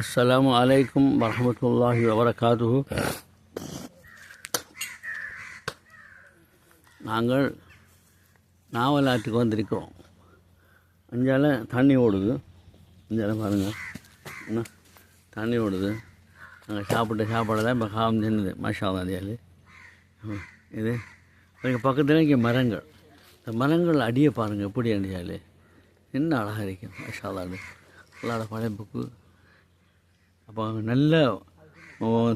அஸ்ஸலாமு அலைக்கும் வரமத்துல்லாஹி வபரகாத்துஹு நாங்கள் நாவலாற்றுக்கு வந்திருக்கிறோம் அஞ்சால தண்ணி ஓடுது. அஞ்சால பாருங்கள் என்ன? தண்ணி ஓடுது. நாங்கள் சாப்பிட்ட சாப்பாடு தான் இப்போ காம் தின்னுது மஷா அதியால் இது எங்கள் பக்கத்தில் இங்கே மரங்கள். இந்த மரங்கள் அடியை பாருங்கள் எப்படி அடியால் என்ன அழகாக இருக்கும் மஷா அது அல்லாட படைப்புக்கு அப்போ நல்ல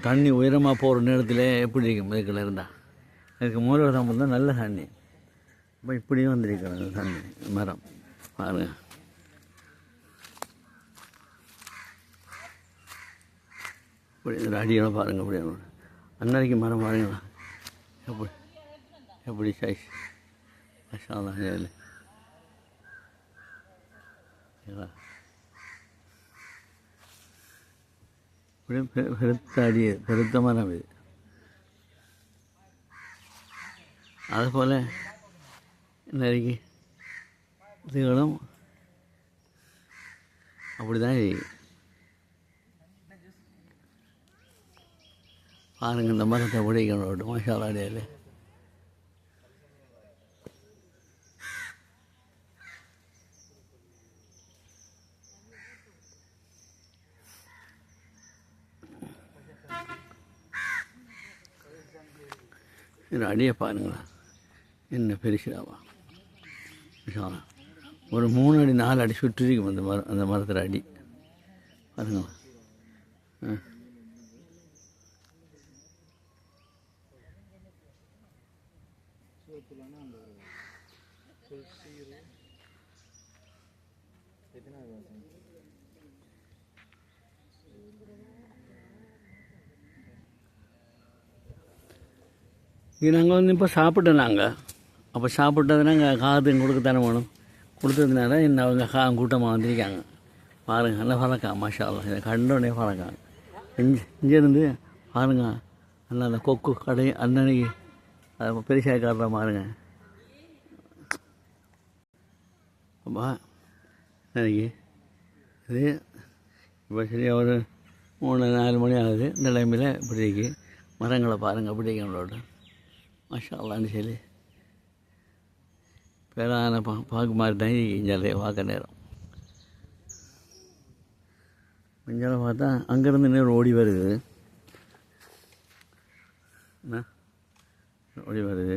தண்ணி உயரமாக போகிற நேரத்தில் எப்படி இருக்கும்? இதுக்குள்ள இருந்தால் அதுக்கு மூலவரம் தான் நல்ல தண்ணி. அப்போ இப்படியும் வந்திருக்கிறாங்க தண்ணி மரம். பாருங்க. இப்படி இந்த அடியெல்லாம் பாருங்கள் அப்படி அன்னரைக்கு மரம் பாருங்களா எப்படி எப்படி சைஸ் மஷாலாம் இல்லை இப்படி பெ- பெருத்த அடி பெருத்த மரம் இது அதுபோல் நிறைய இதுகளும் அப்படி தான் பாருங்கள் இந்த மரத்தை பிடிக்கணும் மசாலா அடையாளு இது அடியை பாருங்களேன். என்ன பெருசாவா ஒரு மூணு அடி நாலு அடி சுற்றிருக்கும் அந்த மரம் அந்த மரத்தில் அடி. பாருங்களா ஆ. நாங்கள் வந்து இப்போ சாப்பிட்டோம் நாங்கள் அப்போ சாப்பிட்டது நாங்கள் காது கொடுக்கத்தானே வேணும். கொடுத்ததுனால இன்னும் அவங்க கா கூட்டமாக வந்திருக்காங்க. பாருங்க நல்லா பழக்கம் மாஷா இதை கண்டோடனே பழக்கம் இங்கே இங்கேருந்து பாருங்க. நல்லா அந்த கொக்கு கடை அன்னன்னைக்கு அது பெருசாக காட்டுற பாருங்க. அப்பா இன்னைக்கு இது இப்போ சரியாக ஒரு மூணு நாலு மணி ஆகுது. இந்த டைமில் இப்படி இருக்கு. மரங்களை பாருங்கள் அப்படி நம்மளோட. மஷாலான்னு சொல்லி பேரான பா பார்க்க மாதிரி தான் இங்கே பார்க்க நேரம். கொஞ்சம் பார்த்தா அங்கேருந்து நேரம் ஓடி வருது. என்ன? ஓடி வருது.